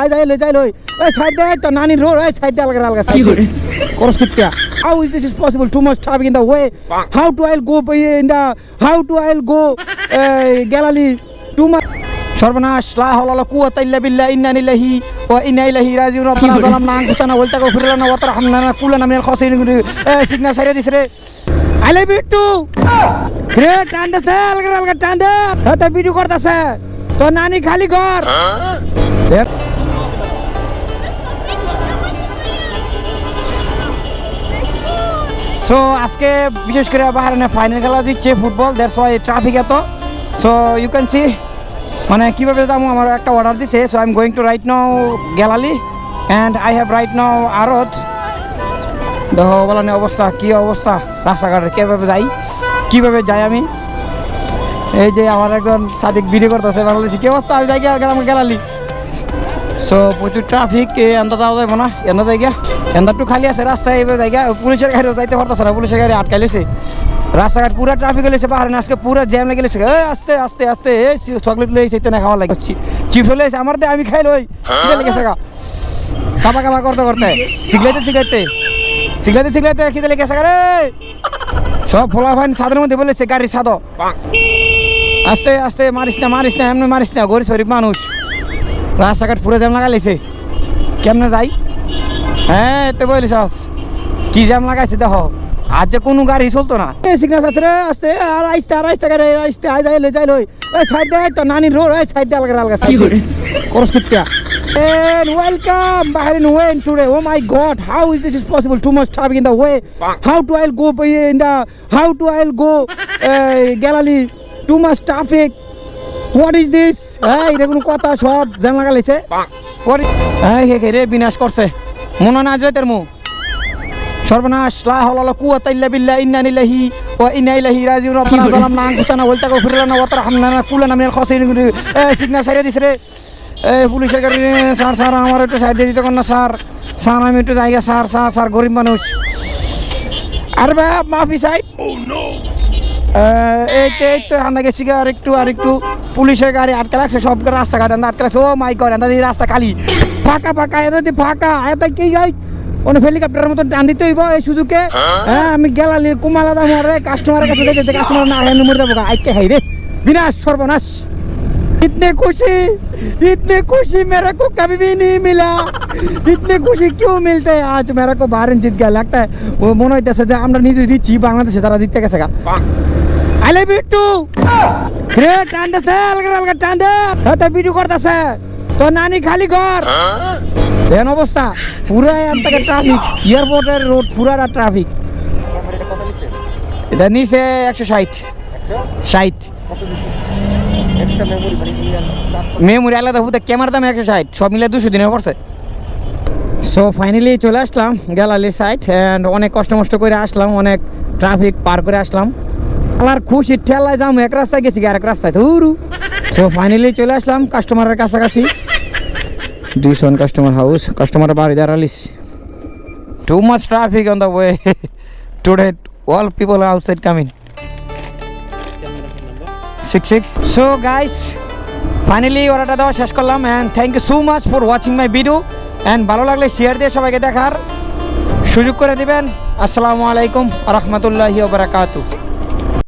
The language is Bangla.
আয় যাই লই যাই লই এই সাইড দে তো নানি রোড এই সাইড দে আলগা আলগা সাইড করস কিত্তা how is this is possible too much traffic in the way how to I'll go in the how to I'll go Galali too much সর্বনাশ লা হাওলা কুওয়াতা ইল্লা বিল্লাহ ইন্না লিল্লাহি ওয়া ইন্না ইলাইহি রাজিউন। রব্বানা যালামনা আনফুসানা ওয়া তাগফির লানা ওয়া তারহামনা কুল্লানা মিনাল খাসিরিন সিগনাল সাইরে দিস রে। আলে বিট্টু রে টান দে আলগা আলগা টান দে। হতে ভিডিও করতেছে। তো নানি খালি ঘর। সো আজকে বিশেষ করে বাহারানে ফাইনাল খেলা দিচ্ছে ফুটবল দ্যাটস ওয়াই ট্রাফিক এত। সো ইউ ক্যান সি মানে কীভাবে যাব আমার একটা অর্ডার দিছে। So I am going to right now Galali and I have right now আরত দেখো, বলানি অবস্থা, কী অবস্থা? রাস্তাঘাটের কীভাবে যাই? কীভাবে যাই আমি? এই যে আমার একজন সাদিক ভিডিও করতেছে, বাংলাদেশি। কি অবস্থা? আমি যাই গেলাম গেলালি সো প্রচুর ট্রাফিক এন্দা যাওয়া যাবে না? এন্দা যাই গিয়া। এন্দা খালি আছে, রাস্তায় এবার গিয়া পুলিশের গাড়িও যাইতে পারতেছে না, পুলিশের গাড়ি আটকাই লেছে। রাস্তাঘাট পুরো ট্রাফিক লেছে, পাহাড়ে আজকে পুরো জ্যাম লেগে লেছে আস্তে আস্তে আস্তে, এই চকলেট লই সেইতে না খাওয়া লাগে। চিপস লইছে আমার দে, আমি খাই লই। লেগেছে গা। কাবা কাবা করতে করতে। সিগারেটে সিগারেটে। সিগারেটে সিগারেটে, খিদে লেগেছে গা রে। সব ফোলা ফাইন সাদের মধ্যে বলেছে, গাড়ির সাদ আস্তে আস্তে, মারিস না মারিস না, এমনি মারিস না গরিব শরীফ মানুষ। রাস্তাঘাট পুরো জ্যাম লাগা লেছে। কেমনে যাই? হ্যাঁ এতে বলিস কি জ্যাম লাগাইছে দেখো। আর যে কোনো গাড়ি চলতো না। সিগনাস আছে রে আসতে আর আইসতে আর আইসতে গাড়ি আইসতে আই যাইলে যাইলে ওই ওই তো নানি রোড ওই সাইড দেয় আলগা আলগা welcome Bahrain when today oh my god how is this possible too much traffic in the way how to I'll go in the how to I'll go Galali too much traffic what is this এই রে কোনো কথা সব জ্যাম লাগাইছে। হ্যাঁ হে রে বিনাশ করছে। মনে না যায় তোর মু। সর্বনাশ লা হাওলা কুওয়াতা ইল্লা বিল্লাহ ইন্না লিল্লাহি ওয়া ইন্না ইলাইহি রাজিউন। রব্বানা যালামনা আনফুসানা ওয়া তাগফির লানা ওয়া তারহামনা কুল্লানা মিনাল খাসিরিন। সিগনাল সাইরে দিস রে। এই পুলিশের গাড়ি স্যার স্যার আমার একটু সাইড দিতে কর না স্যার। স্যার আমি একটু জায়গা স্যার স্যার স্যার গরিব মানুষ। আর বা মাফি সাইড এই তো এই তো আমরা গেছি আর একটু আর একটু। পুলিশের গাড়ি আটকে রাখছে সব রাস্তাঘাট আটকে রাখছে। ও মাই গড রাস্তা খালি। ফাঁকা ফাঁকা এদা দি ফাঁকা এদা কি যাই অনেক হেলিকপ্টারের মতন টান দিতে হইব এই সুযোগে হ্যাঁ আমি গেলালি কুমালা দাম রে কাস্টমারের কাছে দেখেছে কাস্টমার না হেন মরে দেবো আইকে খাই রে বিনাশ সর্বনাশ इतने खुशी इतने खुशी मेरे को कभी भी नहीं मिला इतने खुशी क्यों मिलते हैं आज मेरे को बाहर जीत गया लगता है वो মনে হইতেছে যে আমরা নিজে দিচ্ছি বাংলাদেশে তারা দিতে গেছে গা আলে বিট্টু রে টান দে আলগা আলগা টান দে হতে ভিডিও করতেছে তো নানি খালি ঘর। এন অবস্থা পুরো থেকে ট্রাফিক এয়ারপোর্টের রোড পুরাটা ট্রাফিক এটা নিচে একশো ষাট। ষাট। মেমোরি আলাদা হুতে ক্যামেরার দাম একশো ষাট। সব মিলে দুশো দিনে পড়ছে। সো ফাইনালি চলে আসলাম গ্যালারির সাইড অ্যান্ড অনেক কষ্ট মষ্ট করে আসলাম অনেক ট্রাফিক পার করে আসলাম। আমার খুশি ঠেলায় যাম এক রাস্তায় গেছি আর এক রাস্তায়? ধুরু। সো ফাইনালি চলে আসলাম কাস্টমারের কাছাকাছি। ডিসন কাস্টমার হাউস কাস্টমার বাড়ি দাঁড়ালিস too much traffic on the way today all people outside coming six six so guys finally অর্ডারটা দেওয়া শেষ করলাম and thank you so much for watching my video and ভালো লাগলে শেয়ার দিয়ে সবাইকে দেখার সুযোগ করে দিবেন। আসসালামু আলাইকুম রহমতুল্লাহি বারাকাতু